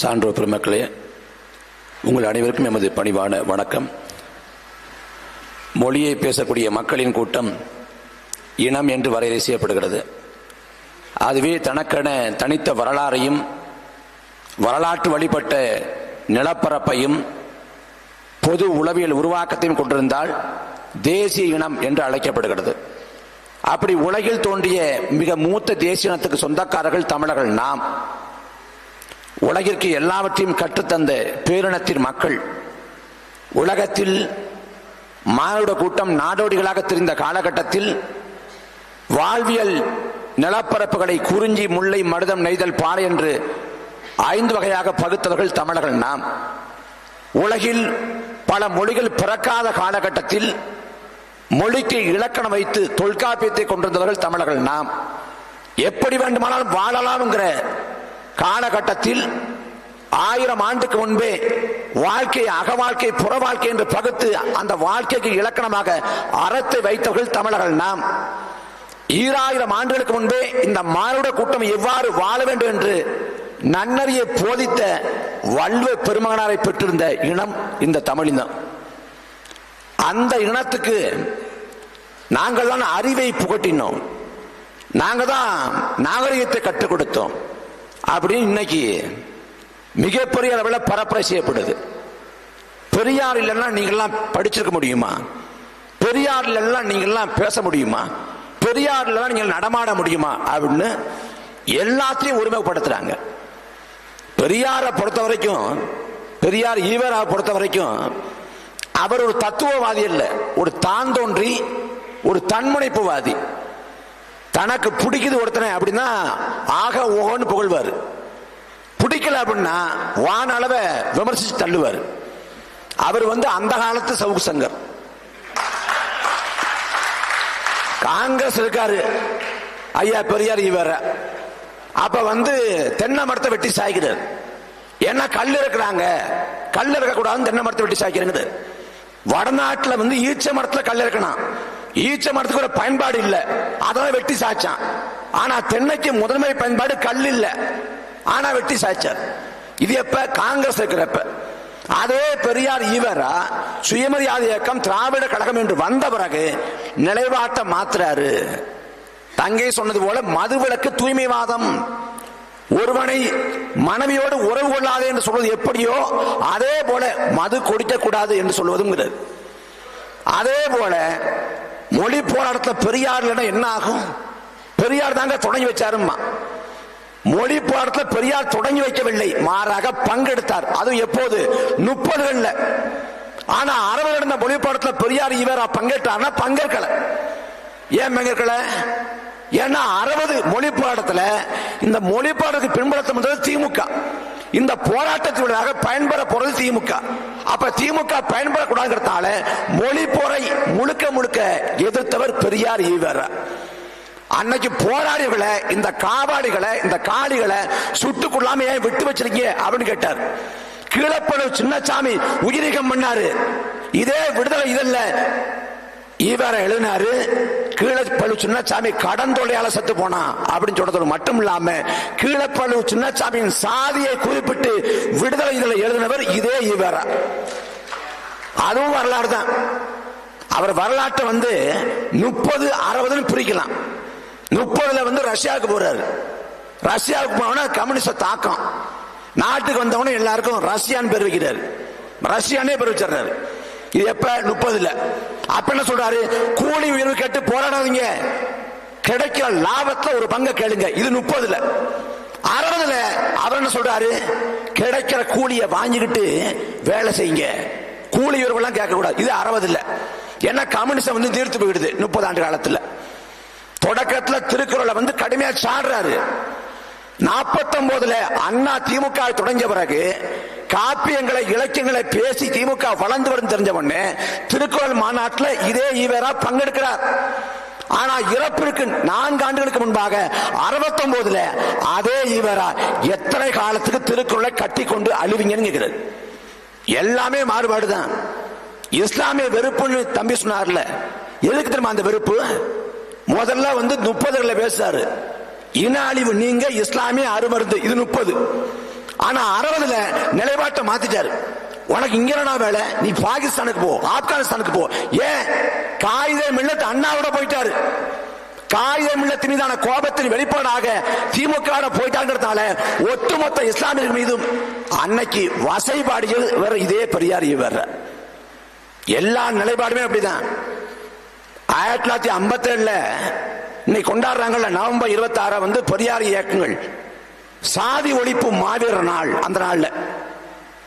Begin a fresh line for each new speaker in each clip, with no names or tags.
சான்றோர் பெருமக்களே உங்கள் அனைவருக்கும் எமது பணிவான வணக்கம். மொழியை பேசக்கூடிய மக்களின் கூட்டம் இனம் என்று வரையறை செய்யப்படுகிறது. அதுவே தனக்கென தனித்த வரலாறையும் வரலாற்று வழிபட்ட நிலப்பரப்பையும் பொது உளவியல் உருவாக்கத்தையும் கொண்டிருந்தால் தேசிய இனம் என்று அழைக்கப்படுகிறது. அப்படி உலகில் தோன்றிய மிக மூத்த தேசிய இனத்துக்கு சொந்தக்காரர்கள் தமிழர்கள் நாம். உலகிற்கு எல்லாவற்றையும் கற்றுத்தந்த பேரினத்தின் மக்கள் உலகத்தில் மானுட கூட்டம் நாடோடிகளாக தெரிந்த காலகட்டத்தில் வாழ்வியல் நிலப்பரப்புகளை குறிஞ்சி முல்லை மருதம் நெய்தல் பாறை என்று ஐந்து வகையாக பகுத்தவர்கள் தமிழர்கள் நாம். உலகில் பல மொழிகள் பிறக்காத காலகட்டத்தில் மொழிக்கு இலக்கணம் வைத்து தொல்காப்பியத்தை கொண்டிருந்தவர்கள் தமிழர்கள் நாம். எப்படி வேண்டுமானாலும் வாழலாம்ங்கிற காலகட்டத்தில் ஆயிரம் ஆண்டுக்கு முன்பே வாழ்க்கை அக வாழ்க்கை புற வாழ்க்கை என்று பகுத்து அந்த வாழ்க்கைக்கு இலக்கணமாக அறத்தை வைத்தவர்கள் தமிழர்கள் நாம். ஈராயிரம் ஆண்டுகளுக்கு முன்பே இந்த மானுட கூட்டம் எவ்வாறு வாழ வேண்டும் என்று நன்னறிய போதித்த வல்வ பெருமகனாரை பெற்றிருந்த இனம் இந்த தமிழினம் அந்த இனத்துக்கு நாங்கள் தான் அறிவை புகட்டினோம். நாங்கள் தான் நாகரிகத்தை கற்றுக் கொடுத்தோம். அப்படின்னு இன்னைக்கு மிகப்பெரிய அளவில் பரப்புரை செய்யப்படுது. பெரியார் இல்லைன்னா நீங்கள்லாம் படிச்சிருக்க முடியுமா? பெரியார் இல்லைன்னா நீங்கள்லாம் பேச முடியுமா? பெரியார் இல்லைன்னா நீங்கள் நடமாட முடியுமா? அப்படின்னு எல்லாத்தையும் உரிமைப்படுத்துறாங்க பெரியாரை பொறுத்த வரைக்கும் பெரியார் ஈவரா பொறுத்த வரைக்கும் அவர் ஒரு தத்துவவாதி இல்லை ஒரு தாந்தோன்றி ஒரு தன்முனைப்புவாதி. தனக்கு பிடிக்குது ஒருத்தனை அப்படின்னா ஆக ஓகோன்னு புகழ்வார். பிடிக்கல அப்படின்னா வான அளவை விமர்சிச்சு தள்ளுவார். அவர் வந்து அந்த காலத்து சவுக்கு சங்கர். காங்கிரஸ் இருக்காரு. ஐயா பெரியார் இவர் அப்ப வந்து தென்னை மரத்தை வெட்டி சாய்க்கிறார். ஏன்னா கல் இருக்கிறாங்க? கல் இருக்கக்கூடாதுன்னு தென்னை மரத்தை வெட்டி சாய்க்கிறது வடநாட்டில் வந்து ஈச்ச மரத்தில் கல் இருக்கணும். ஈச்ச மரத்துக்கு ஒரு பயன்பாடு இல்ல. அதான் வெட்டி சாய்ச்சான். ஆனா தென்னைக்கு முதன்மை பயன்பாடு கல் இல்ல. ஆனா வெட்டி சாய்ச்சார். இது எப்ப? காங்கிரஸ் இருக்கிறப்ப. அதே பெரியார் ஈவரா சுயமரியாதை இயக்கம் திராவிட கழகம் என்று வந்த பிறகு நிலைவாட்ட மாத்துறாரு. தங்கை சொன்னது போல மதுவிலக்கு தூய்மைவாதம். ஒருவனை மனைவியோடு உறவு கொள்ளாதே என்று சொல்வது எப்படியோ அதே போல மது குடிக்க கூடாது என்று சொல்வதும் அதே போல மொழி போராட்டத்தில் பெரியார் என்ன ஆகும்? பெரியார் தாங்க தொடங்கி வச்சாருமா மொழி போராட்டத்தில் பெரியார் தொடங்கி வைக்கவில்லை. மாறாக பங்கெடுத்தார். அது எப்போது? முப்பதுகள்ல. ஆனா அறுபது நடந்த மொழி போராட்டத்தில் பெரியார் இவரா பங்கேற்றார்னா பங்கேற்கல. ஏன் பங்கேற்கல? ஏன்னா அறுபது மொழி போராட்டத்தில் இந்த மொழி போராட்டத்துக்கு பின்புலத்தம் திமுக. இந்த போராட்டத்தினுடைய பயன்பெற போறது திமுக. அப்ப திமுக பயன்படக்கூடாதுங்கிறதால மொழி போரை முழுக்க முழுக்க எதிர்த்தவர் பெரியார் ஈவர் அன்னைக்கு போராடிகளை இந்த காவாடிகளை இந்த காளிகளை சுட்டுக்கொள்ளாம ஏன் விட்டு வச்சிருக்கீங்க அப்படின்னு கேட்டார். கீழப்படு சின்னசாமி உயிரிகம் பண்ணாரு. இதே விடுதலை இதல்ல. ஈவர எழுதினாரு. கீழப்பழு சின்னசாமி தொல்லையால செத்து போனா அப்படின்னு சொல்றது மட்டும் இல்லாம கீழப்பழு சின்னசாமியின் சாதியை குறிப்பிட்டு விடுதலை இதில் எழுதினவர் இதே இவர். அதுவும் வரலாறு தான். அவர் வரலாற்றை வந்து முப்பது அறுபதுன்னு பிரிக்கலாம். முப்பதுல வந்து ரஷ்யாவுக்கு போறாரு. ரஷ்யாவுக்கு போனா கம்யூனிஸ்ட தாக்கம். நாட்டுக்கு வந்தவன எல்லாருக்கும் ரஷ்யான்னு பேர் வைக்கிறாரு. ரஷ்யானே பேர் இது எப்ப? முப்பதுல. அப்ப என்ன சொல்றாரு? கூலி உயர்வு கேட்டு போராடாதீங்க. கிடைக்கிற லாபத்துல ஒரு பங்கை கேளுங்க. இது முப்பதுல. அறுபதுல அவர் என்ன சொல்றாரு? கிடைக்கிற கூலிய வாங்கிக்கிட்டு வேலை செய்யுங்க. கூலி உயர்வு எல்லாம் கேட்க கூடாது இது அறுபதுல. ஏன்னா கம்யூனிசம் வந்து தீர்த்து போயிடுது முப்பது ஆண்டு காலத்துல. தொடக்கத்துல திருக்குறளை வந்து கடுமையா சாடுறாரு. நாற்பத்தி ஒன்பதுல அண்ணா திமுக தொடங்கிய பிறகு காப்பியங்களை இலக்கியங்களை பேசி திமுக வளர்ந்து வரும் தெரிஞ்ச உடனே திருக்குறள் மாநாட்டில் இதே ஈவரா பங்கெடுக்கிறார். ஆனா இறப்பிற்கு நான்கு ஆண்டுகளுக்கு முன்பாக அறுபத்தி ஒன்பதுல அதே ஈவரா எத்தனை காலத்துக்கு திருக்குறளை கட்டி கொண்டு அழுவிங்கன்னு கேட்கிறது எல்லாமே மாறுபாடுதான். இஸ்லாமிய வெறுப்புன்னு தம்பி சொன்னார்ல. எதுக்கு தெரியுமா அந்த வெறுப்பு? முதல்ல வந்து முப்பதுல பேசுறாரு. இன அழிவு நீங்க இஸ்லாமிய அருமருந்து. இது முப்பது. ஆனா அறுபதுல நிலைப்பாட்டை மாத்திட்டாரு. உனக்கு இங்க வேலை நீ பாகிஸ்தானுக்கு போ ஆப்கானிஸ்தானுக்கு போ. ஏன்? காகித மில்லத் அண்ணாவோட போயிட்டாரு. காகித மில்லத்தின் மீதான கோபத்தின் வெளிப்பாடாக திமுக போயிட்டாங்கிறதுனால ஒட்டுமொத்த இஸ்லாமியர்கள் மீதும் அன்னைக்கு வசைபாடுகள் வேற இதே பெரியார் வேற எல்லா நிலைப்பாடுமே அப்படிதான். ஆயிரத்தி தொள்ளாயிரத்தி ஐம்பத்தி ஏழுல இன்னைக்கு கொண்டாடுறாங்கல்ல நவம்பர் இருபத்தி ஆறாம் வந்து பெரியார் இயக்கங்கள். சாதி ஒழிப்பு மாவீரர் நாள் அந்த நாள்ல.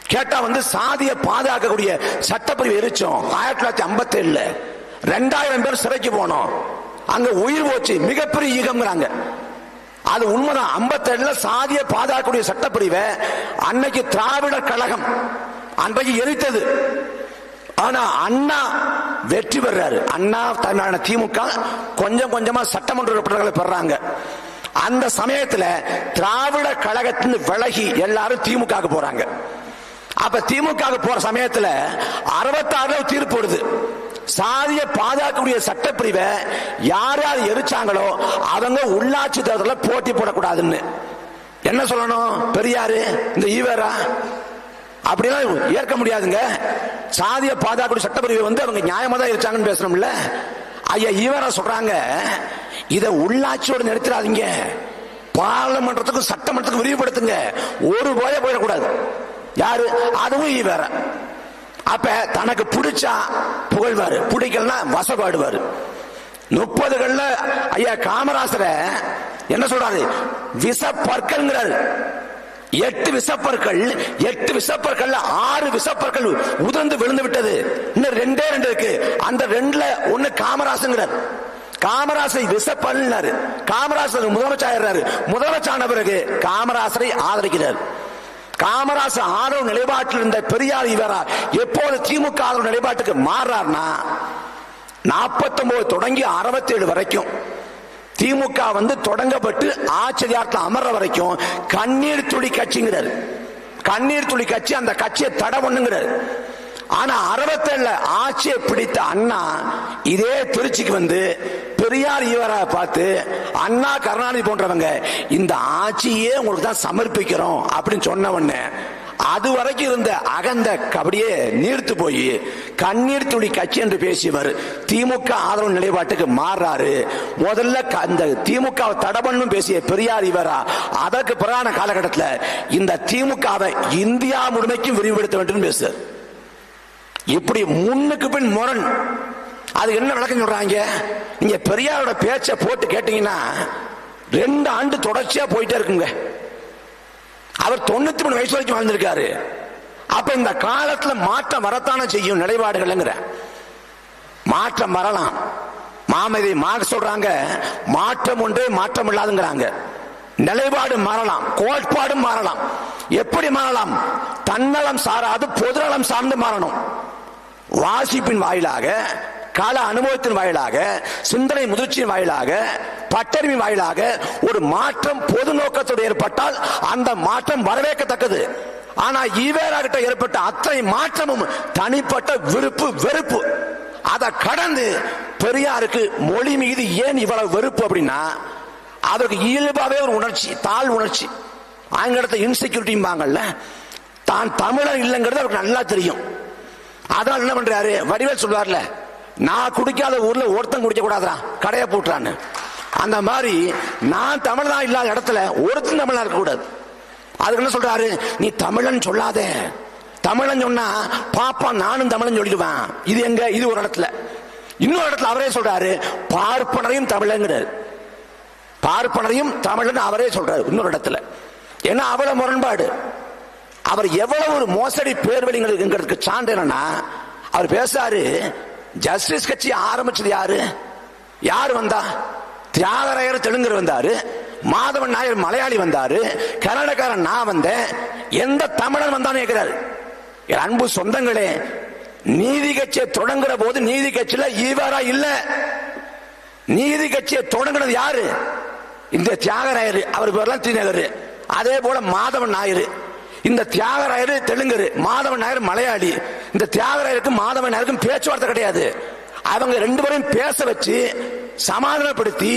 கேட்டா வந்து சாதியை பாதுகாக்கக்கூடிய சட்டப்பிரிவு எரிச்சோம். ஆயிரத்தி தொள்ளாயிரத்தி ஐம்பத்தி ஏழுல ரெண்டாயிரம் பேர் சிறைக்கு போனோம். அங்க உயிர் போச்சு. மிகப்பெரிய ஈகம்ங்கிறாங்க. அது உண்மைதான். ஐம்பத்தேழுல சாதியை பாதுகாக்கக்கூடிய சட்டப்பிரிவை அன்னைக்கு திராவிடர் கழகம் அன்றைக்கு எரித்தது. ஆனா அண்ணா வெற்றி பெறாரு. அண்ணா தமிழான திமுக கொஞ்சம் கொஞ்சமா சட்டமன்ற உறுப்பினர்களை பெறாங்க. அந்த சமயத்துல திராவிட கழகத்தின் விலகி எல்லாரும் திமுக போறாங்க. அப்ப திமுக போற சமயத்துல அறுபத்தாறுல தீர்ப்பு வருது. சாதிய பாதுகாக்கக்கூடிய சட்டப்பிரிவை யார் யார் எரிச்சாங்களோ அவங்க உள்ளாட்சி தேர்தலில் போட்டி போடக்கூடாதுன்னு. என்ன சொல்லணும்? பெரியாரு இந்த ஈவேரா? அப்படிலாம் ஏற்க முடியாதுங்க. சாதிய பாதுகாக்கக்கூடிய சட்டப்பிரிவை வந்து அவங்க நியாயமா தான் இருச்சாங்கன்னு பேசணும்ல. ஐயா ஈவேரா சொல்றாங்க இதை உள்ளாட்சியோட நிறுத்திடாதீங்க. பாராளுமன்றத்துக்கும் சட்டமன்றத்துக்கும் விரிவுபடுத்துங்க. ஒரு போய போயிடக்கூடாது. யாரு? அதுவும் வேற. அப்ப தனக்கு பிடிச்சா புகழ்வாரு. பிடிக்கலன்னா வசப்பாடுவாரு. முப்பதுகள்ல ஐயா காமராசரை என்ன சொல்றாரு? விச எட்டு விசப்பற்கள் எட்டு விசப்பற்கள் ஆறு விசப்பற்கள் உதிர்ந்து விழுந்து விட்டது. இன்னும் ரெண்டே ரெண்டு இருக்கு. அந்த ரெண்டுல ஒண்ணு காமராசுங்கிறார் காமராசை விசப்பல்னாரு காமராசர் முதலமைச்சர் முதலமைச்சான பிறகு காமராசரை ஆதரிக்கிறார். காமராசர் ஆதரவு நிலைப்பாட்டில் இருந்த பெரியார் இவரா எப்போது திமுக ஆதரவு நிலைப்பாட்டுக்கு மாறார்னா நாற்பத்தி ஒன்பது தொடங்கி அறுபத்தி ஏழு வரைக்கும் திமுக வந்து தொடங்கப்பட்டு ஆச்சரியார்த்தம் அமர்ற வரைக்கும் கண்ணீர் துளி கட்சிங்கிறார். கண்ணீர் துளி கட்சி அந்த கட்சியை தடை பண்ணுங்கிறார். ஆனா அறுபத்தேழுல ஆட்சியை பிடித்த அண்ணா இதே திருச்சிக்கு வந்து பெரியார் ஈவரா பார்த்து அண்ணா கருணாநிதி போன்றவங்க இந்த ஆட்சியே உங்களுக்கு தான் சமர்ப்பிக்கிறோம் அப்படின்னு சொன்ன உடனே அது வரைக்கும் இருந்த அகந்த கபடியே நீர்த்து போய் கண்ணீர் துளி கட்சி என்று பேசியவர் திமுக ஆதரவு நிலைப்பாட்டுக்கு மாறாரு முதல்ல அந்த திமுக தடபண்ணும் பேசிய பெரியார் இவரா அதற்கு பிரதான காலகட்டத்தில் இந்த திமுகவை இந்தியா முழுமைக்கும் விரிவுபடுத்த வேண்டும் பேசுறார். இப்படி முன்னுக்கு பின் முரண். அது என்ன விளக்கம் சொல்றாங்க? நீங்க பெரியாரோட பேச்சை போட்டு கேட்டீங்கன்னா ரெண்டு ஆண்டு தொடர்ச்சியா போயிட்டே இருக்குங்க. அவர் தொண்ணூத்தி மூணு வயசு வரைக்கும் வாழ்ந்திருக்காரு. அப்ப இந்த காலத்துல மாற்றம் வரத்தானே செய்யும் நிலைப்பாடுகள்ங்கிற. மாற்றம் வரலாம். மாமதி மாற்ற சொல்றாங்க. மாற்றம் ஒன்றே மாற்றம் இல்லாதுங்கிறாங்க. நிலைப்பாடு மாறலாம். கோட்பாடும் மாறலாம். எப்படி மாறலாம்? தன்னலம் சாராது பொதுநலம் சார்ந்து மாறணும். வாசிப்பின் வாயிலாக கால அனுபவத்தின் வாயிலாக சிந்தனை முதிர்ச்சியின் வாயிலாக பட்டறிவின் வாயிலாக ஒரு மாற்றம் பொது நோக்கத்தோடு ஏற்பட்டால் அந்த மாற்றம் வரவேற்கத்தக்கது. ஆனா ஈவேராகிட்ட ஏற்பட்ட அத்தனை மாற்றமும் தனிப்பட்ட விருப்பு வெறுப்பு. அதை கடந்து பெரியாருக்கு மொழி மீது ஏன் இவ்வளவு வெறுப்பு அப்படின்னா அதற்கு இயல்பாவே ஒரு உணர்ச்சி தாழ் உணர்ச்சி. ஆங்கிலத்தை இன்செக்யூரிட்டிம்பாங்கல்ல தான் தமிழர் இல்லைங்கிறது அவருக்கு நல்லா தெரியும். அதனால என்ன பண்றாரு? வடிவேல் சொல்வார்ல நான் குடிக்காத ஊர்ல ஒருத்தன் குடிக்க கூடாதா கடையை போட்டுறான்னு. அந்த மாதிரி நான் தமிழ்தான் இல்லாத இடத்துல ஒருத்தன் தமிழா இருக்க கூடாது. அதுக்கு என்ன சொல்றாரு? நீ தமிழன் சொல்லாத. தமிழன் சொன்னா பாப்பா நானும் தமிழன் சொல்லிடுவேன். இது எங்க? இது ஒரு இடத்துல. இன்னொரு இடத்துல அவரே சொல்றாரு பார்ப்பனரையும் தமிழங்கிறாரு. பார்ப்பனரையும் தமிழன் அவரே சொல்றாரு இன்னொரு இடத்துல. ஏன்னா அவ்வளவு முரண்பாடு. அவர் எவ்வளவு ஒரு மோசடி பேர்வழிங்கிறதுக்கு சான்று என்னன்னா அவர் பேசாரு ஜஸ்டிஸ் கட்சி ஆரம்பிச்சது யாரு? யார் வந்தா? தியாகராயர் தெலுங்கர் வந்தாரு மாதவன் நாயர் மலையாளி வந்தாரு கன்னடக்காரன் நான் வந்தேன் எந்த தமிழன் வந்தான்னு கேட்கிறாரு என் அன்பு சொந்தங்களே நீதி கட்சியை தொடங்குற போது நீதி கட்சியில ஈவாரா இல்ல. நீதி கட்சியை தொடங்கினது யாரு? இந்த தியாகராயர் அவர் பேர்லாம் தீநகர் அதே போல மாதவன் நாயர். இந்த தியாகராயர் தெலுங்கர் மாதவன் நாயர் மலையாளி. இந்த தியாகராயருக்கும் மாதவன் நாயருக்கும் பேச்சுவார்த்தை கிடையாது. அவங்க ரெண்டு பேரையும் பேச வச்சு சமாதானப்படுத்தி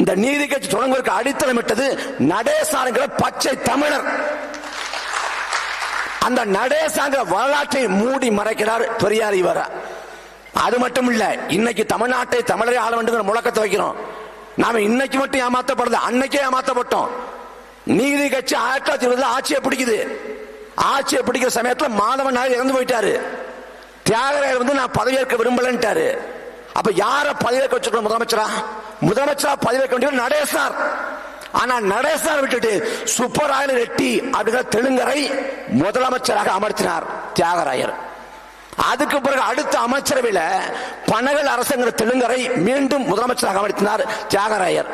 இந்த நீதி கட்சி தொடங்குவதற்கு அடித்தளமிட்டது நடேசாருங்கிற பச்சை தமிழர். அந்த நடேசாங்கிற வரலாற்றை மூடி மறைக்கிறார் பெரியார் இவர. அது மட்டும் இல்ல இன்னைக்கு தமிழ்நாட்டை தமிழரை ஆள வேண்டும் முழக்கத்தை வைக்கிறோம். நாம இன்னைக்கு மட்டும் ஏமாத்தப்படுது அன்னைக்கே ஏமாத்தப்பட்டோம். நீதி கட்சி ஆயிரத்தி தொள்ளாயிரத்தி இருபதுல ஆட்சியை பிடிக்குது. ஆட்சியை பிடிக்கிற சமயத்தில் மாதவன் நாயர் இறந்து போயிட்டாரு. தியாகராயர் வந்து நான் பதவியேற்க விரும்பலன்ட்டாரு. அப்ப யார பதவியேற்க வச்சிருக்கணும் முதலமைச்சரா? முதலமைச்சரா பதவியேற்க வேண்டிய நடேசார் ஆனா நடேசார் விட்டுட்டு சுப்பராயன் ரெட்டி அப்படிங்கிற தெலுங்கரை முதலமைச்சராக அமர்த்தினார் தியாகராயர். அதுக்கு பிறகு அடுத்த அமைச்சரவையில் பனகல் அரசுங்கிற தெலுங்கரை மீண்டும் முதலமைச்சராக அமர்த்தினார் தியாகராயர்.